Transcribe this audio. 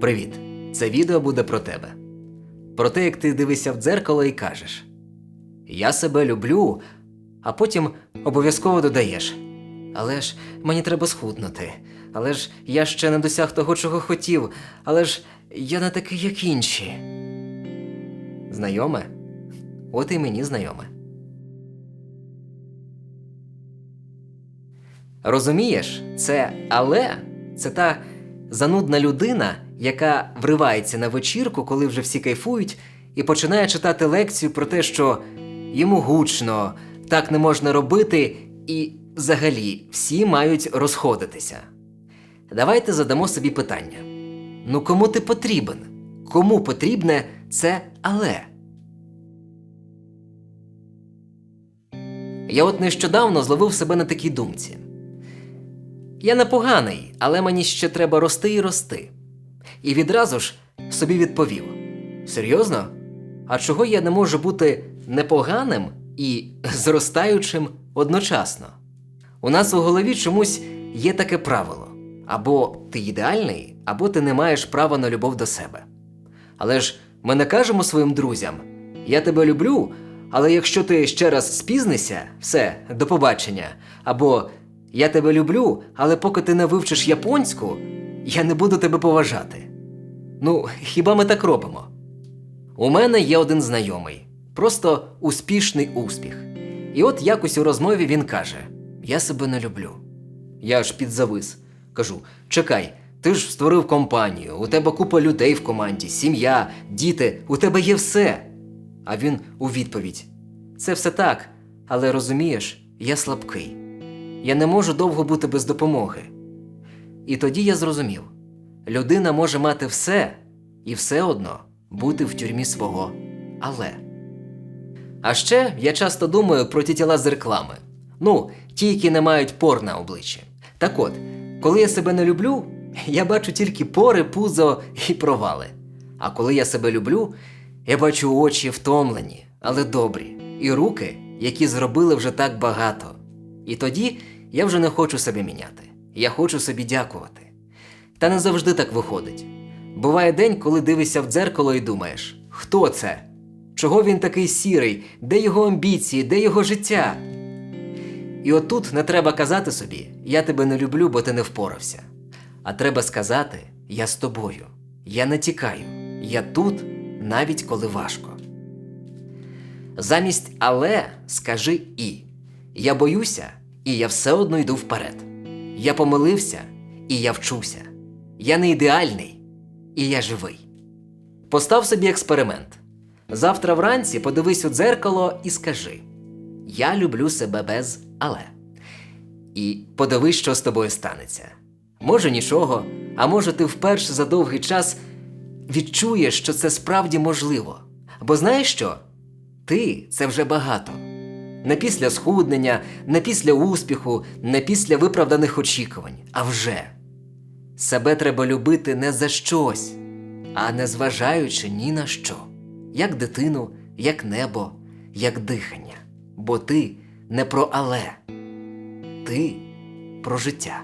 Привіт! Це відео буде про тебе. Про те, як ти дивишся в дзеркало і кажеш: Я себе люблю, а потім обов'язково додаєш. Але ж мені треба схуднути. Але ж я ще не досяг того, чого хотів. Але ж я не такий, як інші. Знайоме? От і мені знайоме. Розумієш, це але це та занудна людина, яка вривається на вечірку, коли вже всі кайфують, і починає читати лекцію про те, що йому гучно, так не можна робити, і взагалі всі мають розходитися. Давайте задамо собі питання: ну кому ти потрібен? Кому потрібне це але? Я от нещодавно зловив себе на такій думці. Я непоганий, але мені ще треба рости і рости. І відразу ж собі відповів: Серйозно? А чого я не можу бути непоганим і зростаючим одночасно? У нас у голові чомусь є таке правило: або ти ідеальний, або ти не маєш права на любов до себе. Але ж ми не кажемо своїм друзям: Я тебе люблю, але якщо ти ще раз спізнися, все, до побачення. Або Я тебе люблю, але поки ти не вивчиш японську, я не буду тебе поважати. Ну, хіба ми так робимо? У мене є один знайомий, просто успішний успіх. І от якось у розмові він каже: Я себе не люблю. Я аж підзавис. Кажу: чекай, ти ж створив компанію, у тебе купа людей в команді, сім'я, діти, у тебе є все. А він у відповідь: Це все так, але розумієш, я слабкий. Я не можу довго бути без допомоги. І тоді я зрозумів: людина може мати все і все одно бути в тюрмі свого але. А ще я часто думаю про ті тіла з реклами. Ну, ті, які не мають пор на обличчі. Так от, коли я себе не люблю, я бачу тільки пори, пузо і провали. А коли я себе люблю, я бачу очі втомлені, але добрі, і руки, які зробили вже так багато. І тоді я вже не хочу себе міняти. Я хочу собі дякувати. Та не завжди так виходить. Буває день, коли дивишся в дзеркало і думаєш, хто це? Чого він такий сірий? Де його амбіції, де його життя? І отут не треба казати собі, я тебе не люблю, бо ти не впорався. А треба сказати, я з тобою, я не тікаю, я тут, навіть коли важко. Замість але скажи і. Я боюся, і я все одно йду вперед. Я помилився, і я вчуся. Я не ідеальний, і я живий. Постав собі експеримент. Завтра вранці подивись у дзеркало і скажи: Я люблю себе без але. І подивись, що з тобою станеться. Може нічого, а може, ти вперше за довгий час відчуєш, що це справді можливо. Бо знаєш що? Ти це вже багато. Не після схуднення, не після успіху, не після виправданих очікувань, а вже. Себе треба любити не за щось, а не зважаючи ні на що, як дитину, як небо, як дихання. Бо ти не про але, ти про життя.